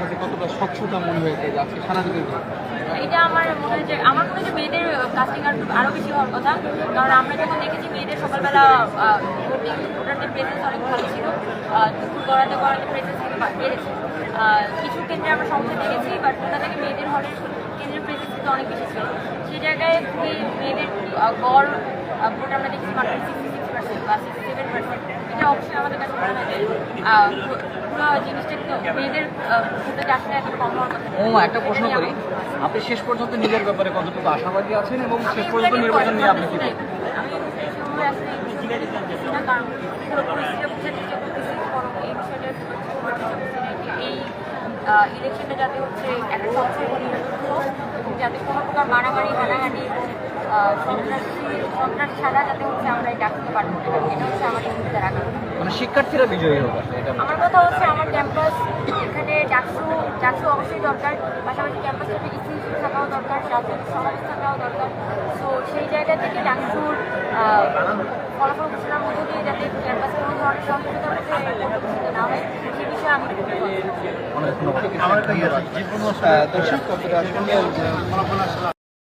কাছে কতটা স্বচ্ছতা মনে হয়েছে আজকে সারা দিনের এটা আমার মনে হয় যে, আমার মনে হয় মেয়েদের কাস্টিং আর আরও বেশি হওয়ার কথা। কারণ আমরা যখন দেখেছি মেয়েদের সকালবেলা ভোটিং ভোটারদের প্রেজেন্স অনেক ভালো ছিল দুপুর গড়াতে গড়াতে প্রেজেন্স কিন্তু বেড়েছে। কিছু কেন্দ্রে আমরা সমস্যা দেখেছি বাট ওটা থেকে মেয়েদের হলের কেন্দ্রের প্রেজেন্স কিন্তু অনেক বেশি ছিল। সেই জায়গায় খুবই মেয়েদের গড় ভোট আমরা দেখেছি মাত্র সিক্সটি সিক্স পার্সেন্ট বা সিক্সটি সেভেন পার্সেন্ট এটা অবশ্যই আমাদের কাছে মনে হয় ও একটা প্রশ্ন করি। আপনি শেষ পর্যন্ত নিজের ব্যাপারে কতটুকু আশাবাদী আছেন এবং শেষ পর্যন্ত নির্বাচন নিয়ে আপনি কি ইলেকশনটা যাতে হচ্ছে একটা যাতে কোনো প্রকার মারামারি হানাহানি সন্ত্রাসী সন্ত্রাস ছাড়া যাতে হচ্ছে আমরা এই ডাকতে পারব। এটা হচ্ছে আমার শিক্ষার্থীরা বিজয়ী হোক আমার কথা হচ্ছে আমার ক্যাম্পাস এখানে ডাকসু ডাকসু অবশ্যই দরকার। পাশাপাশি ক্যাম্পাসটাতে ইসি থাকাও দরকার রাজনৈতিক সমাবেশ থাকাও দরকার। সো সেই জায়গা থেকে ডাকসুর আহ, ফলাফল ঘোষণার মধ্য দিয়ে যাতে ক্যাম্পাসে কোনো ধরনের সহিংসতার মধ্যে না হয় সেই বিষয়ে আমি একটা ইয়ে দর্শক